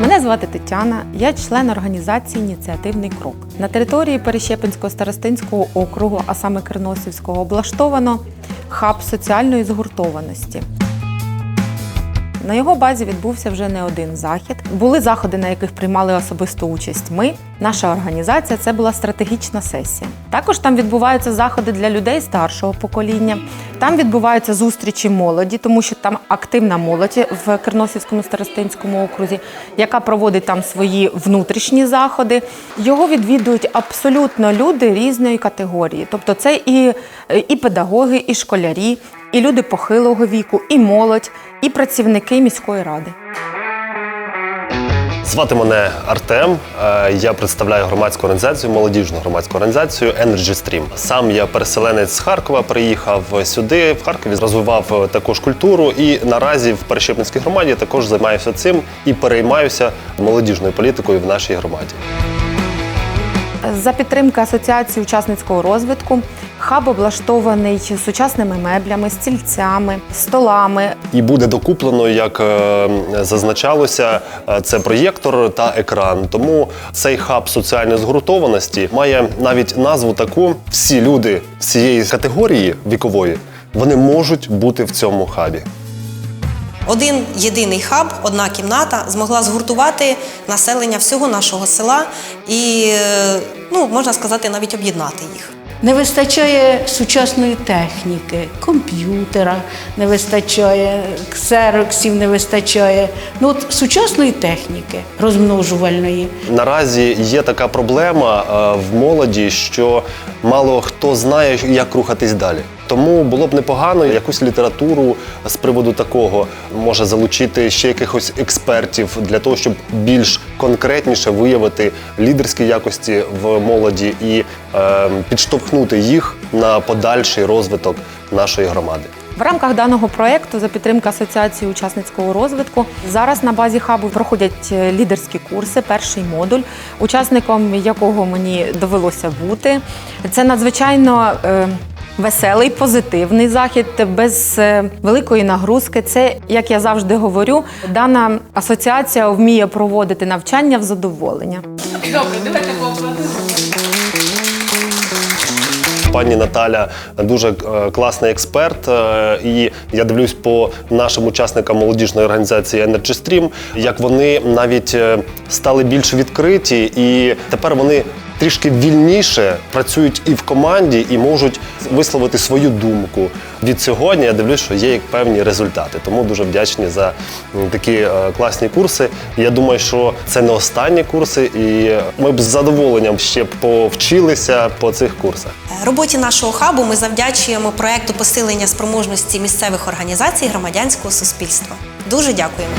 Мене звати Тетяна, я член організації Ініціативний крок. На території Перещепинського старостинського округу, а саме Керносівського, облаштовано хаб соціальної згуртованості. На його базі відбувся вже не один захід. Були заходи, на яких приймали особисту участь ми. Наша організація це була стратегічна сесія. Також там відбуваються заходи для людей старшого покоління. Там відбуваються зустрічі молоді, тому що там активна молодь в Керносівському старостинському окрузі, яка проводить там свої внутрішні заходи. Його відвідують абсолютно люди різної категорії. Тобто, це і, і педагоги, і школярі, і люди похилого віку, і молодь, і працівники міської ради. Звати мене Артем. Е, Я представляю громадську організацію, молодіжну громадську організацію Energy Stream. Сам я переселенець з Харкова, приїхав сюди, в Харкові, розвивав е, також культуру і наразі в Перещепницькій громаді також займаюся цим і переймаюся молодіжною політикою в нашій громаді. За підтримки Асоціації учасницького розвитку хаб облаштований сучасними меблями, стільцями, столами. І буде докуплено, як е, зазначалося, е, це проєктор та екран. Тому цей хаб соціальної згуртованості має навіть назву таку: всі люди цієї категорії вікової вони можуть бути в цьому хабі. Один єдиний хаб, одна кімната змогла згуртувати населення всього нашого села і, е, ну, можна сказати, навіть об'єднати їх. Не вистачає сучасної техніки, комп'ютера не вистачає, ксероксів не вистачає. Ну от сучасної техніки розмножувальної. Наразі є така проблема е, в молоді, що мало хто знає, як рухатись далі. Тому було б непогано якусь літературу з приводу такого може залучити ще якихось експертів для того, щоб більш конкретніше виявити лідерські якості в молоді і е, підштовхнути їх на подальший розвиток нашої громади. В рамках даного проекту за підтримки Асоціації учасницького розвитку зараз на базі хабу проходять е, лідерські курси, перший модуль, учасником якого мені довелося бути. Це надзвичайно е, веселий, позитивний захід, без е, великої нагрузки. Це, як я завжди говорю, дана асоціація вміє проводити навчання в задоволення. Добре, давайте поаплодуємо. Пані Наталя дуже е, класний експерт, е, і я дивлюсь по нашим учасникам молодіжної організації Energy Stream, як вони навіть стали більш відкриті, і тепер вони трішки вільніше працюють і в команді, і можуть висловити свою думку. Від сьогодні я дивлюсь, що є певні результати. Тому дуже вдячні за такі е, класні курси. Я думаю, що це не останні курси, і ми б з задоволенням ще повчилися по цих курсах. Е, Роботі нашого хабу ми завдячуємо проекту посилення спроможності місцевих організацій громадянського суспільства. Дуже дякуємо.